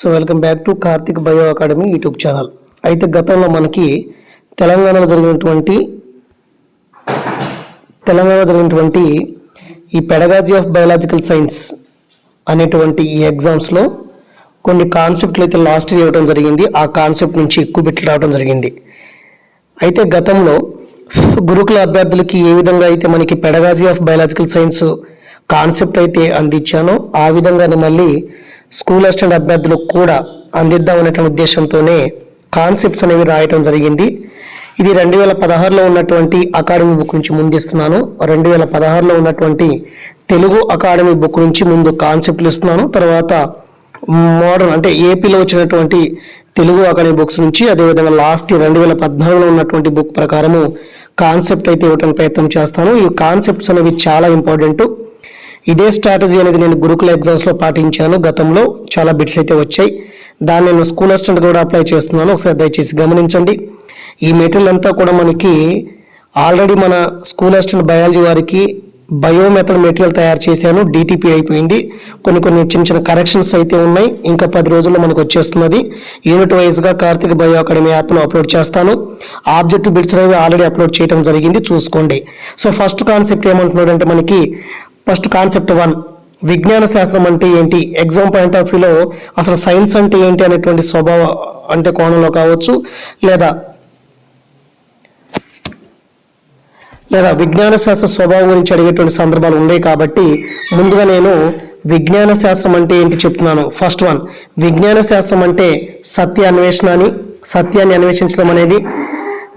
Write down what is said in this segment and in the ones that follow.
So welcome back to Karthik bio academy YouTube channel. అయితే గతంలో మనకి తెలంగాణలో జరిగినటువంటి తెలంగాణలో జరిగినటువంటి ఈ పెడగాజీ ఆఫ్ బయాలజికల్ సైన్స్ అనేటువంటి ఈ ఎగ్జామ్స్లో కొన్ని కాన్సెప్ట్లు అయితే లాస్ట్ ఇయర్ ఇవ్వడం జరిగింది. ఆ కాన్సెప్ట్ నుంచి ఎక్కువ బిట్లు రావడం జరిగింది. అయితే గతంలో గురుకుల అభ్యర్థులకి ఏ విధంగా అయితే మనకి pedagogy of biological science concept అయితే అందించానో ఆ విధంగానే మళ్ళీ స్కూల్ అసిస్టెంట్ అభ్యర్థులకు కూడా అందిద్దాం అనేటువంటి ఉద్దేశంతోనే కాన్సెప్ట్స్ అనేవి రాయటం జరిగింది. ఇది రెండు వేల పదహారులో ఉన్నటువంటి అకాడమీ బుక్ నుంచి ముందిస్తున్నాను. రెండు వేల పదహారులో ఉన్నటువంటి తెలుగు అకాడమీ బుక్ నుంచి ముందు కాన్సెప్ట్లు ఇస్తున్నాను. తర్వాత మోడర్న్ అంటే ఏపీలో వచ్చినటువంటి తెలుగు అకాడమీ బుక్స్ నుంచి అదేవిధంగా లాస్ట్ రెండు వేల పద్నాలుగులో ఉన్నటువంటి బుక్ ప్రకారము కాన్సెప్ట్ అయితే ఇవ్వడానికి ప్రయత్నం చేస్తాను. ఈ కాన్సెప్ట్స్ అనేవి చాలా ఇంపార్టెంట్. ఇదే స్ట్రాటజీ అనేది నేను గురుకుల ఎగ్జామ్స్లో పాటించాను. గతంలో చాలా బిట్స్ అయితే వచ్చాయి. దాన్ని నేను స్కూల్ అసిస్టెంట్ కూడా అప్లై చేస్తున్నాను. ఒకసారి దయచేసి గమనించండి. ఈ మెటీరియల్ అంతా కూడా మనకి ఆల్రెడీ మన స్కూల్ అసిస్టెంట్ బయాలజీ వారికి బయోమెథడ్ మెటీరియల్ తయారు చేశాను. డీటీపీ అయిపోయింది. కొన్ని కొన్ని చిన్న చిన్న కరెక్షన్స్ అయితే ఉన్నాయి. ఇంకా పది రోజుల్లో మనకు వచ్చేస్తున్నది. యూనిట్ వైజ్గా కార్తిక్ బయో అకాడమీ యాప్ను అప్లోడ్ చేస్తాను. ఆబ్జెక్టివ్ బిట్స్ అనేవి ఆల్రెడీ అప్లోడ్ చేయడం జరిగింది. చూసుకోండి. సో ఫస్ట్ కాన్సెప్ట్ ఏమంటున్నాడంటే మనకి ఫస్ట్ కాన్సెప్ట్ వన్. విజ్ఞాన శాస్త్రం అంటే ఏంటి? ఎగ్జామ్ పాయింట్ ఆఫ్ వ్యూలో అసలు సైన్స్ అంటే ఏంటి అనేటువంటి స్వభావ అంటే కోణంలో కావచ్చు లేదా లేదా విజ్ఞాన శాస్త్ర స్వభావం గురించి అడిగేటువంటి సందర్భాలు ఉన్నాయి కాబట్టి ముందుగా నేను విజ్ఞాన శాస్త్రం అంటే ఏంటి చెప్తున్నాను. ఫస్ట్ వన్ విజ్ఞాన శాస్త్రం అంటే సత్య అన్వేషణ అని సత్యాన్ని అన్వేషించడం అనేది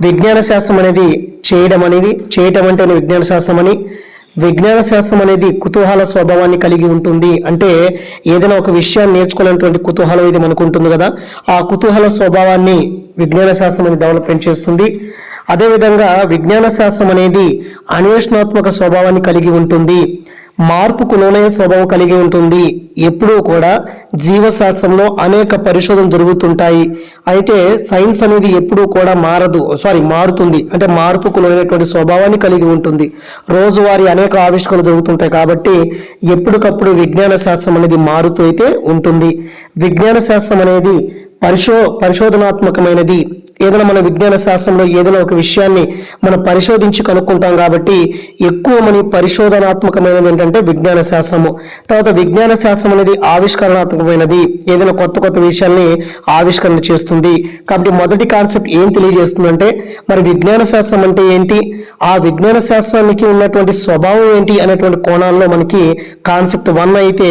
విజ్ఞాన శాస్త్రం అనేది చేయడం అనేది చేయటం అంటే విజ్ఞాన శాస్త్రం అని విజ్ఞాన శాస్త్రం అనేది కుతూహల స్వభావాన్ని కలిగి ఉంటుంది. అంటే ఏదైనా ఒక విషయాన్ని నేర్చుకోవాలనేటువంటి కుతూహలం ఇది మనకు ఉంటుంది కదా. ఆ కుతూహల స్వభావాన్ని విజ్ఞాన శాస్త్రం అనేది డెవలప్మెంట్ చేస్తుంది. అదేవిధంగా విజ్ఞాన శాస్త్రం అనేది అన్వేషణాత్మక స్వభావాన్ని కలిగి ఉంటుంది. మార్పుకు లోనే స్వభావం కలిగి ఉంటుంది. ఎప్పుడూ కూడా జీవశాస్త్రంలో అనేక పరిశోధనలు జరుగుతుంటాయి. అయితే సైన్స్ అనేది ఎప్పుడూ కూడా మారదు. సారీ మారుతుంది. అంటే మార్పుకు లోనైనటువంటి స్వభావాన్ని కలిగి ఉంటుంది. రోజువారీ అనేక ఆవిష్కరణలు జరుగుతుంటాయి కాబట్టి ఎప్పటికప్పుడు విజ్ఞాన శాస్త్రం అనేది మారుతూ అయితే ఉంటుంది. విజ్ఞాన శాస్త్రం అనేది పరిశో పరిశోధనాత్మకమైనది. ఏదైనా మన విజ్ఞాన శాస్త్రంలో ఏదైనా ఒక విషయాన్ని మనం పరిశోధించి కనుక్కుంటాం కాబట్టి ఎక్కువ మన పరిశోధనాత్మకమైనది ఏంటంటే విజ్ఞాన శాస్త్రము. తర్వాత విజ్ఞాన శాస్త్రం అనేది ఆవిష్కరణాత్మకమైనది. ఏదైనా కొత్త కొత్త విషయాల్ని ఆవిష్కరణ చేస్తుంది. కాబట్టి మొదటి కాన్సెప్ట్ ఏం తెలియజేస్తుందంటే మరి విజ్ఞాన శాస్త్రం అంటే ఏంటి? ఆ విజ్ఞాన శాస్త్రానికి ఉన్నటువంటి స్వభావం ఏంటి అనేటువంటి కోణాల్లో మనకి కాన్సెప్ట్ వన్ అయితే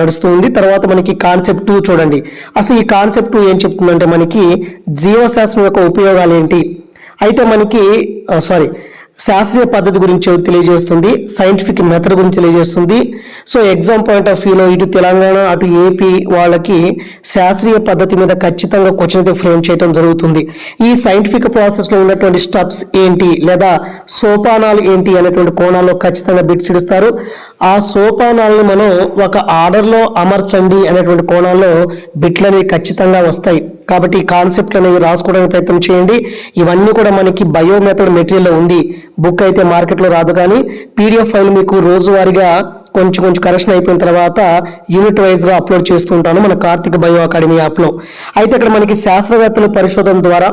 నడుస్తుంది తర్వాత మనకి కాన్సెప్ట్ టూ చూడండి. అసలు ఈ కాన్సెప్ట్ టూ ఏం చెప్తుందంటే మనకి జీవశాస్త్రం యొక్క ఉపయోగాలు ఏంటి? అయితే మనకి సారీ శాస్త్రీయ పద్ధతి గురించి తెలియజేస్తుంది సైంటిఫిక్ మెథడ్ గురించి తెలియజేస్తుంది. సో ఎగ్జామ్ పాయింట్ ఆఫ్ వ్యూలో ఇటు తెలంగాణ అటు ఏపీ వాళ్ళకి శాస్త్రీయ పద్ధతి మీద ఖచ్చితంగా క్వశ్చన్ అయితే ఫ్రేమ్ చేయడం జరుగుతుంది. ఈ సైంటిఫిక్ ప్రాసెస్లో ఉన్నటువంటి స్టెప్స్ ఏంటి? లేదా సోపానాలు ఏంటి అనేటువంటి కోణాల్లో ఖచ్చితంగా బిట్స్ ఇస్తారు ఆ సోపానాలను మనం ఒక ఆర్డర్లో అమర్చండి అనేటువంటి కోణాల్లో బిట్లు అనేవి ఖచ్చితంగా వస్తాయి. కాబట్టి ఈ కాన్సెప్ట్లు అనేవి రాసుకోవడానికి ప్రయత్నం చేయండి. ఇవన్నీ కూడా మనకి బయో మెథడ్ మెటీరియల్లో ఉంది. బుక్ అయితే మార్కెట్లో రాదు కానీ పీడిఎఫ్ ఫైల్ మీకు రోజువారీగా కొంచెం కొంచెం కరెక్షన్ అయిపోయిన తర్వాత యూనిట్ వైజ్గా అప్లోడ్ చేస్తుంటాను మన కార్తిక బయో అకాడమీ యాప్లో అయితే ఇక్కడ మనకి శాస్త్రవేత్తల పరిశోధన ద్వారా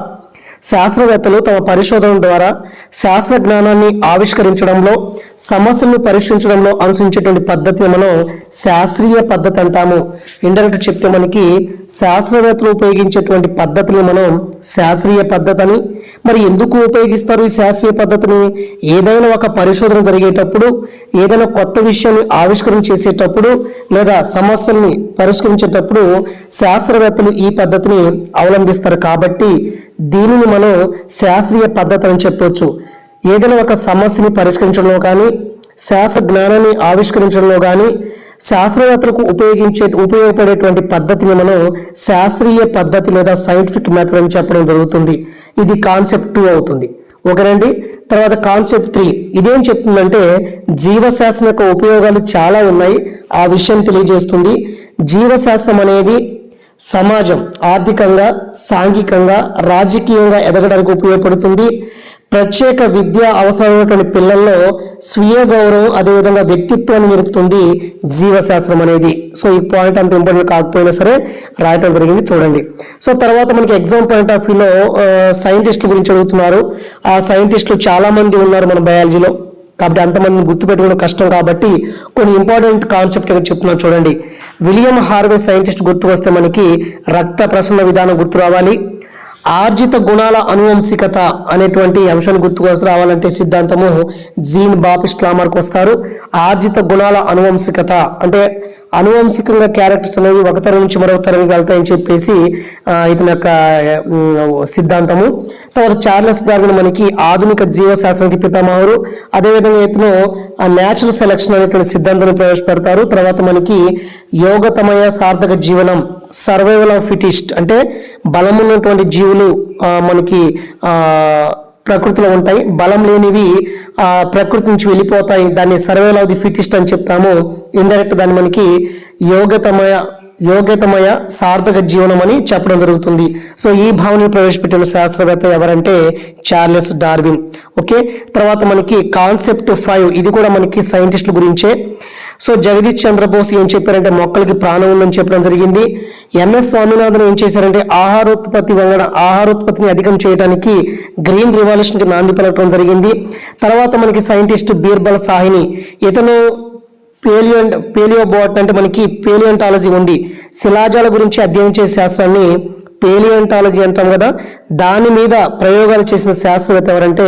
శాస్త్రవేత్తలు తమ పరిశోధన ద్వారా శాస్త్ర జ్ఞానాన్ని ఆవిష్కరించడంలో సమస్యలను పరిష్కరించడంలో అనుసరించేటువంటి పద్ధతిని మనం శాస్త్రీయ పద్ధతి అంటాము. ఇండైరెక్ట్ చెప్తే మనకి శాస్త్రవేత్తలు ఉపయోగించేటువంటి పద్ధతిని మనం శాస్త్రీయ పద్ధతి అని మరి ఎందుకు ఉపయోగిస్తారు ఈ శాస్త్రీయ పద్ధతిని? ఏదైనా ఒక పరిశోధన జరిగేటప్పుడు ఏదైనా కొత్త విషయాన్ని ఆవిష్కరణ చేసేటప్పుడు లేదా సమస్యల్ని పరిష్కరించేటప్పుడు శాస్త్రవేత్తలు ఈ పద్ధతిని అవలంబిస్తారు. కాబట్టి దీనిని మనం శాస్త్రీయ పద్ధతి అని చెప్పొచ్చు. ఏదైనా ఒక సమస్యని పరిష్కరించడంలో కానీ శాస్త్ర జ్ఞానాన్ని ఆవిష్కరించడంలో కానీ శాస్త్రవేత్తలకు ఉపయోగించే ఉపయోగపడేటువంటి పద్ధతిని మనం శాస్త్రీయ పద్ధతి లేదా సైంటిఫిక్ మెథడ్ అని చెప్పడం జరుగుతుంది. ఇది కాన్సెప్ట్ టూ అవుతుంది. ఒకరండి తర్వాత కాన్సెప్ట్ త్రీ ఇదేం చెప్తుందంటే జీవశాస్త్రం యొక్క ఉపయోగాలు చాలా ఉన్నాయి. ఆ విషయం తెలియజేస్తుంది. జీవశాస్త్రం అనేది సమాజం ఆర్థికంగా సాంఘికంగా రాజకీయంగా ఎదగడానికి ఉపయోగపడుతుంది. ప్రత్యేక విద్య అవసరమైనటువంటి పిల్లల్లో స్వీయ గౌరవం అదేవిధంగా వ్యక్తిత్వాన్ని నిలుపుతుంది జీవశాస్త్రం అనేది. సో ఈ పాయింట్ అంత ఇంపార్టెంట్ కాకపోయినా సరే రాయటం జరిగింది చూడండి. సో తర్వాత మనకి ఎగ్జామ్ పాయింట్ ఆఫ్ వ్యూలో సైంటిస్టుల గురించి అడుగుతున్నారు. ఆ సైంటిస్టులు చాలామంది ఉన్నారు మన బయాలజీలో కాబట్టి అంతమందిని గుర్తుపెట్టుకోవడం కష్టం కాబట్టి కొన్ని ఇంపార్టెంట్ కాన్సెప్ట్ ఇక్కడ చెప్తున్నాను చూడండి. విలియం హార్వే సైంటిస్ట్ గుర్తు వస్తే మనకి రక్త ప్రసరణ విధానం గుర్తు రావాలి. ఆర్జిత గుణాల అనువంశికత అనేటువంటి అంశాన్ని గుర్తుకు రావాలంటే సిద్ధాంతము జీన్ బాపిస్ట్ లామర్కి వస్తారు. ఆర్జిత గుణాల అనువంశికత అంటే అనువంశికంగా క్యారెక్టర్స్ అనేవి ఒక తరం నుంచి మరొక తరంకి వెళ్తాయని చెప్పేసి ఇతని యొక్క సిద్ధాంతము. తర్వాత చార్లెస్ డార్విన్ మనకి ఆధునిక జీవశాస్త్రానికి పితామహుడు. అదేవిధంగా ఇతను న్యాచురల్ సెలక్షన్ అనేటువంటి సిద్ధాంతాన్ని ప్రవేశపెడతారు. తర్వాత మనకి యోగతమయ సార్థక జీవనం సర్వైవల్ ఆఫ్ ఫిటిస్ట్ అంటే బలమున్నటువంటి జీవులు మనకి ప్రకృతిలో ఉంటాయి. బలం లేనివి ఆ ప్రకృతి నుంచి వెళ్ళిపోతాయి. దాన్ని సర్వేల్ ఆఫ్ ది ఫిటిస్ట్ అని చెప్తాము. ఇండైరెక్ట్ దాన్ని మనకి యోగతమయ యోగ్యతమయ సార్థక జీవనం అని చెప్పడం జరుగుతుంది. సో ఈ భావనను ప్రవేశపెట్టిన శాస్త్రవేత్త ఎవరంటే చార్లెస్ డార్విన్. ఓకే? తర్వాత మనకి కాన్సెప్ట్ ఫైవ్. ఇది కూడా మనకి సైంటిస్టుల గురించే. సో జగదీష్ చంద్రబోస్ ఏం చెప్పారంటే మొక్కలకి ప్రాణం ఉందని చెప్పడం జరిగింది. ఎంఎస్ స్వామినాథన్ ఏం చేశారంటే ఆహారోత్పత్తి వలన ఆహారోత్పత్తిని అధికం చేయడానికి గ్రీన్ రివల్యూషన్కి నాంది పలకడం జరిగింది. తర్వాత మనకి సైంటిస్ట్ బీర్బల్ సాహిని ఇతను పేలియో పేలియోబాట్ అంటే మనకి పేలియంటాలజీ ఉంది. శిలాజాల గురించి అధ్యయనం చేసే శాస్త్రాన్ని పేలియంటాలజీ అంటాం కదా. దాని మీద ప్రయోగాలు చేసిన శాస్త్రవేత్త ఎవరంటే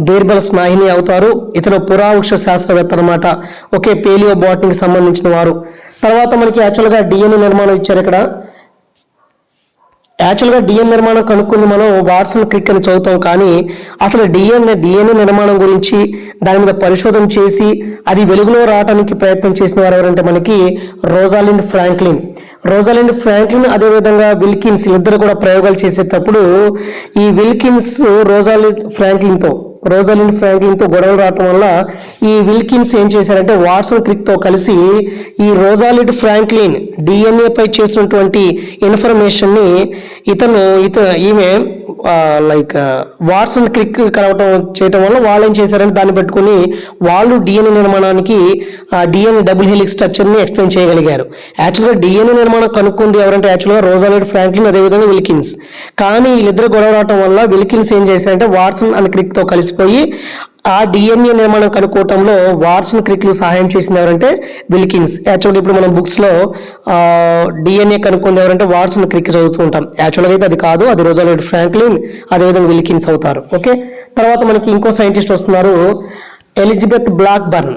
బీర్బల్ స్నాహిని అవుతారు. ఇతను పురావృక్ష శాస్త్రవేత్త అనమాట ఒకే పేలియో బాటనీకి సంబంధించిన వారు. తర్వాత మనకి యాక్చువల్గా డిఎన్ఏ నిర్మాణం ఇచ్చారు ఇక్కడ. యాక్చువల్గా డిఎన్ నిర్మాణం కనుక్కుంది మనం వాట్సన్ క్రిక్ అని చదువుతాం కానీ అసలు డిఎన్ఏ డిఎన్ఏ నిర్మాణం గురించి దాని మీద పరిశోధన చేసి అది వెలుగులో రావడానికి ప్రయత్నం చేసిన వారు ఎవరంటే మనకి రోజాలిండ్ ఫ్రాంక్లిన్. రోజాలిండ్ ఫ్రాంక్లిన్ అదేవిధంగా విల్కిన్స్ ఇద్దరు కూడా ప్రయోగాలు చేసేటప్పుడు ఈ విల్కిన్స్ రోజాలిండ్ ఫ్రాంక్లిన్తో రోజాలిన్ ఫ్రాంక్లిన్తో గొడవలు రావటం వల్ల ఈ విల్కిన్స్ ఏం చేశారంటే వాట్సన్ క్రిక్తో కలిసి ఈ రోజాలిడ్ ఫ్రాంక్లిన్ డిఎన్ఏపై చేసినటువంటి చేస్తున్నటువంటి ఇన్ఫర్మేషన్ ఇతను ఇత ఈమె లైక్ వాట్సన్ క్రిక్ కలవటం చేయటం వల్ల వాళ్ళు ఏం చేశారంటే దాన్ని పెట్టుకుని వాళ్ళు డిఎన్ఏ నిర్మాణానికి డిఎన్ఏ డబుల్ హెలిక్ స్ట్రక్చర్ని ఎక్స్ప్లెయిన్ చేయగలిగారు. యాక్చువల్గా డిఎన్ఏ నిర్మాణం కనుక్కుంది ఎవరంటే యాక్చువల్గా రోజాలిడ్ ఫ్రాంక్లిన్ అదేవిధంగా విల్కిన్స్ కానీ వీళ్ళిద్దరు గొడవ రావటం వల్ల విల్కిన్స్ ఏం చేశారంటే వాట్సన్ అండ్ క్రిక్తో కలిసిపోయి ఆ డిఎన్ఏ నిర్మాణం కనుక్కోవటంలో వాట్సన్ క్రిక్లు సహాయం చేసింది ఎవరంటే విల్కిన్స్. యాక్చువల్గా ఇప్పుడు మనం బుక్స్లో డిఎన్ఏ కనుక్కుంది ఎవరంటే వాట్సన్ క్రిక్ చదువుతూ ఉంటాం. యాక్చువల్గా అయితే అది కాదు అది రోజాలిడ్ ఫ్రాంక్లిన్ అదేవిధంగా విల్కిన్స్ అవుతారు. ఓకే? తర్వాత మనకి ఇంకో సైంటిస్ట్ వస్తున్నారు ఎలిజబెత్ బ్లాక్ బర్న్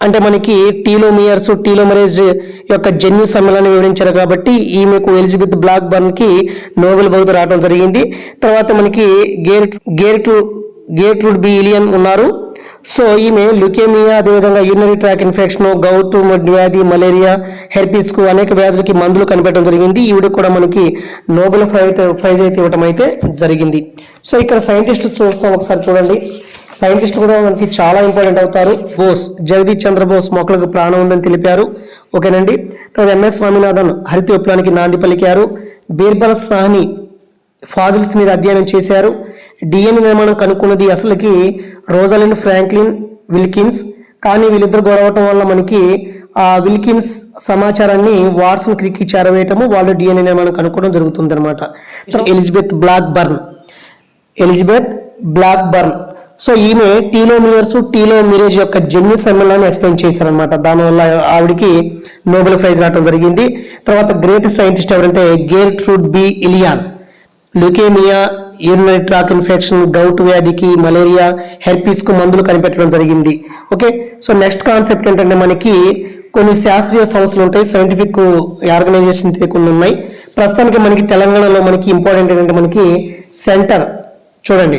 అంటే మనకి టీలోమియర్స్ టీలోమరేజ్ యొక్క జన్యు సమ్మేళనం వివరించారు కాబట్టి ఈమెకు ఎలిజబెత్ బ్లాక్బర్న్కి నోబెల్ బహుమతి రావడం జరిగింది. తర్వాత మనకి గేర్ గేర్ టు గేట్వుడ్ బి ఇలియన్ ఉన్నారు. సో ఈమె లుకేమియా అదేవిధంగా యూరినరీ ట్రాక్ ఇన్ఫెక్షన్ గౌతు వ్యాధి మలేరియా హెర్పిస్కు అనేక వ్యాధులకి మందులు కనిపెట్టడం జరిగింది. ఈవిడ కూడా మనకి నోబెల్ ప్రైజ్ ప్రైజ్ అయితే ఇవ్వడం అయితే జరిగింది. సో ఇక్కడ సైంటిస్టులు చూస్తాం ఒకసారి చూడండి. సైంటిస్ట్ కూడా మనకి చాలా ఇంపార్టెంట్ అవుతారు. బోస్ జగదీష్ చంద్రబోస్ మొక్కలకు ప్రాణం ఉందని తెలిపారు. ఓకేనండి. తర్వాత ఎంఎస్ స్వామినాథన్ హరిత విప్లవానికి నాంది పలికారు. బీర్బల్ సాహ్ని ఫాజిల్స్ మీద అధ్యయనం చేశారు. డిఎన్ఏ నిర్మాణం కనుక్కున్నది అసలుకి రోజలిన్ ఫ్రాంక్లిన్ విల్కిన్స్. కానీ వీళ్ళిద్దరు గొడవటం వల్ల మనకి ఆ విల్కిన్స్ సమాచారాన్ని వాట్సన్ క్రిక్కి చేరవేయటము వాళ్ళు డిఎన్ఏ నిర్మాణం కనుక్కోవడం జరుగుతుంది అనమాట Elizabeth Blackburn Elizabeth Blackburn so ఈమె టీలోమియర్స్ టీలోమిరేజ్ యొక్క జన్యు సమ్మేళనాన్ని ఎక్స్ప్లెయిన్ చేశారనమాట దానివల్ల ఆవిడికి నోబెల్ ప్రైజ్ రావడం జరిగింది. తర్వాత గ్రేట్ సైంటిస్ట్ ఎవరంటే Gertrude B Elion. Leukaemia urinary tract infection gout వ్యాధికి మలేరియా హెర్పీస్కు మందులు కనిపెట్టడం జరిగింది. ఓకే సో నెక్స్ట్ కాన్సెప్ట్ ఏంటంటే మనకి కొన్ని శాస్త్రీయ సంస్థలు ఉంటాయి సైంటిఫిక్ ఆర్గనైజేషన్ కొన్ని ఉన్నాయి. ప్రస్తుతానికి మనకి తెలంగాణలో మనకి ఇంపార్టెంట్ ఏంటంటే మనకి సెంటర్ చూడండి.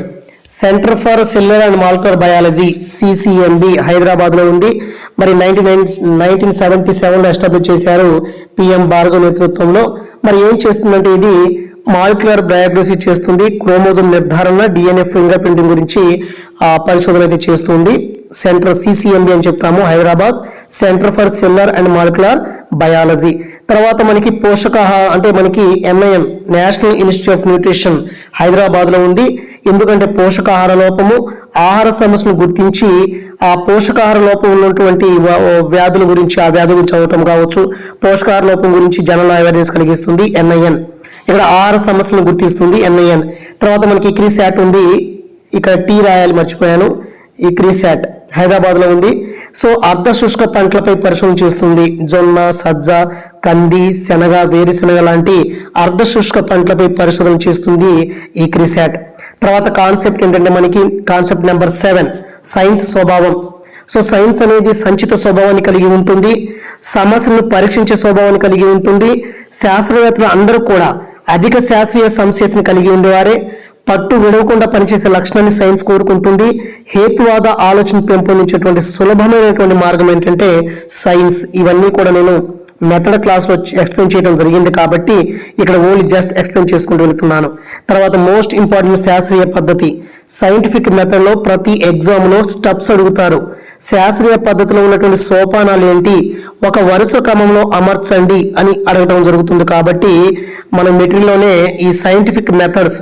Centre for cellular and molecular biology CCMB హైదరాబాద్లో ఉంది. మరి నైన్టీన్ నైన్ నైన్టీన్ సెవెంటీ సెవెన్లో ఎస్టాబ్లిష్ చేశారు పిఎం భార్గవ్ నేతృత్వంలో. మరి ఏం చేస్తుందంటే ఇది మాలిక్యులర్ బయోగ్రఫీ చేస్తుంది. క్రోమోజోమ్ నిర్ధారణ డిఎన్ఏ ఫింగర్ ప్రింటింగ్ గురించి ఆ, పరిశోధన అయితే చేస్తుంది. సెంటర్ సిసిఎంబి అని చెప్తాము Hyderabad. Centre for cellular and molecular biology. తర్వాత మనకి పోషకాహార అంటే మనకి NIM national institute of nutrition హైదరాబాద్లో ఉంది. ఎందుకంటే పోషకాహార లోపము ఆహార సమస్యను గుర్తించి ఆ పోషకాహార లోపం ఉన్నటువంటి వ్యాధుల గురించి ఆ వ్యాధి గురించి చదవటం కావచ్చు. పోషకాహార లోపం గురించి జనరల్ అవేర్నెస్ కలిగిస్తుంది ఎన్ఐఎన్ ఇక్కడ ఆరు సమస్యలను గుర్తిస్తుంది ఎన్ఐఎన్. తర్వాత మనకి క్రీశాట్ ఉంది. ఇక్కడ టీ రాయాలి మర్చిపోయాను. ఈ క్రీశాట్ హైదరాబాద్లో ఉంది. సో అర్ధ శుష్క పంటలపై పరిశోధన చేస్తుంది. జొన్న సజ్జ కంది శనగ వేరుశెనగ లాంటి అర్ధ శుష్క పంటలపై పరిశోధన చేస్తుంది ఈ క్రిసాట్ తర్వాత కాన్సెప్ట్ ఏంటంటే మనకి కాన్సెప్ట్ నెంబర్ సెవెన్ సైన్స్ స్వభావం. సో సైన్స్ అనేది సంచిత స్వభావాన్ని కలిగి ఉంటుంది. సమస్యలను పరీక్షించే స్వభావాన్ని కలిగి ఉంటుంది. శాస్త్రవేత్తలు అందరూ కూడా అధిక శాస్త్రీయ సంశయతను కలిగి ఉండేవారే. పట్టు విడవకుండా పనిచేసే లక్షణాన్ని సైన్స్ కోరుకుంటుంది. హేతువాద ఆలోచన పెంపొందించేటువంటి సులభమైనటువంటి మార్గం ఏంటంటే సైన్స్. ఇవన్నీ కూడా నేను మెథడ్ క్లాస్లో ఎక్స్ప్లెయిన్ చేయడం జరిగింది కాబట్టి ఇక్కడ ఓన్లీ జస్ట్ ఎక్స్ప్లెయిన్ చేసుకుంటూ వెళ్తున్నాను. తర్వాత మోస్ట్ ఇంపార్టెంట్ శాస్త్రీయ పద్ధతి. సైంటిఫిక్ మెథడ్లో ప్రతి ఎగ్జామ్లో స్టెప్స్ అడుగుతారు. శాస్త్రీయ పద్ధతిలో ఉన్నటువంటి సోపానాలు ఏంటి ఒక వరుస క్రమంలో అమర్చండి అని అడగటం జరుగుతుంది కాబట్టి మన మెటీరియల్లోనే ఈ సైంటిఫిక్ మెథడ్స్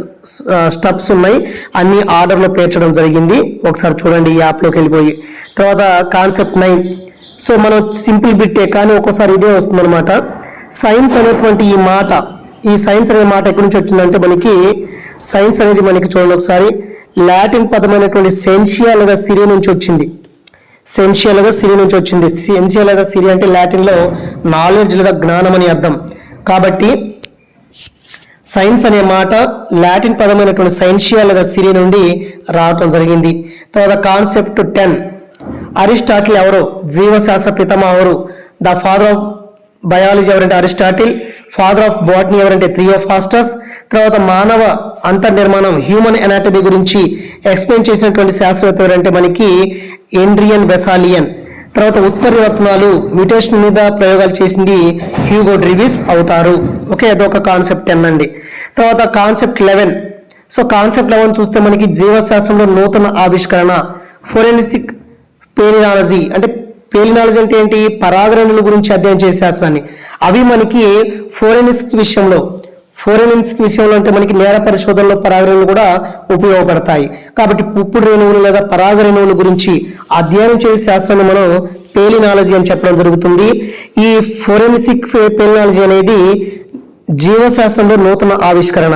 స్టెప్స్ ఉన్నాయి. అన్ని ఆర్డర్లో పేర్చడం జరిగింది. ఒకసారి చూడండి ఈ యాప్లోకి వెళ్ళిపోయి. తర్వాత కాన్సెప్ట్ నైన్. సో మనం సింపుల్ బిట్టే కానీ ఒక్కోసారి ఇదే వస్తుందన్నమాట. సైన్స్ అనేటువంటి ఈ మాట ఈ సైన్స్ అనే మాట ఎక్కడి నుంచి వచ్చిందంటే మనకి సైన్స్ అనేది మనకి చూడండి ఒకసారి. లాటిన్ పదమైనటువంటి సెన్షియా లేదా సిరి నుంచి వచ్చింది. సెన్షియల్గా సిరి నుంచి వచ్చింది. సెన్షియల్ లేదా సిరి అంటే లాటిన్లో నాలెడ్జ్ లేదా జ్ఞానం అని అర్థం. కాబట్టి సైన్స్ అనే మాట లాటిన్ పదమైనటువంటి సైన్షియా లేదా సిరి నుండి రావటం జరిగింది. తర్వాత కాన్సెప్ట్ టెన్ అరిస్టాటిల్ ఎవరు? జీవశాస్త్ర పితమ ఎవరు? ద ఫాదర్ ఆఫ్ బయాలజీ ఎవరంటే అరిస్టాటిల్? ఫాదర్ ఆఫ్ బాటనీ ఎవరంటే థియోఫాస్టస్ తర్వాత మానవ అంతర్నిర్మాణం హ్యూమన్ ఎనాటమీ గురించి ఎక్స్ప్లెయిన్ చేసినటువంటి శాస్త్రవేత్త ఎవరంటే మనకి ఎండ్రియన్ వెసాలియన్ తర్వాత ఉత్పరివర్తనాలు మ్యూటేషన్ మీద ప్రయోగాలు చేసింది హ్యూగో డ్రివిస్ అవుతారు. ఓకే అదొక కాన్సెప్ట్ టెన్ అండి తర్వాత concept eleven so concept eleven చూస్తే మనకి జీవశాస్త్రంలో నూతన ఆవిష్కరణ ఫోరెన్సిక్ పేలినాలజీ అంటే పేలినాలజీ అంటే ఏంటి? పరాగరణుల గురించి అధ్యయనం చేసే శాస్త్రాన్ని. అవి మనకి ఫోరెన్సిక్ విషయంలో ఫోరెన్సిక్ విషయంలో అంటే మనకి నేర పరిశోధనలో పరాగరేణువులు కూడా ఉపయోగపడతాయి. కాబట్టి పుప్పుడు రేణువులు లేదా పరాగ రేణువుల గురించి అధ్యయనం చేసే శాస్త్రాన్ని మనం పేలినాలజీ అని చెప్పడం జరుగుతుంది. ఈ ఫోరెన్సిక్ పేలినాలజీ అనేది జీవశాస్త్రంలో నూతన ఆవిష్కరణ.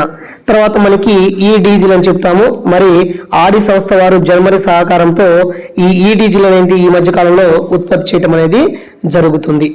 తర్వాత మనకి ఈ డీజిల్ అని చెప్తాము. మరి ఆడి సంస్థ వారు జర్మనీ సహకారంతో ఈ ఈ డీజిల్ అనేది ఈ మధ్య కాలంలో ఉత్పత్తి చేయటం అనేది జరుగుతుంది.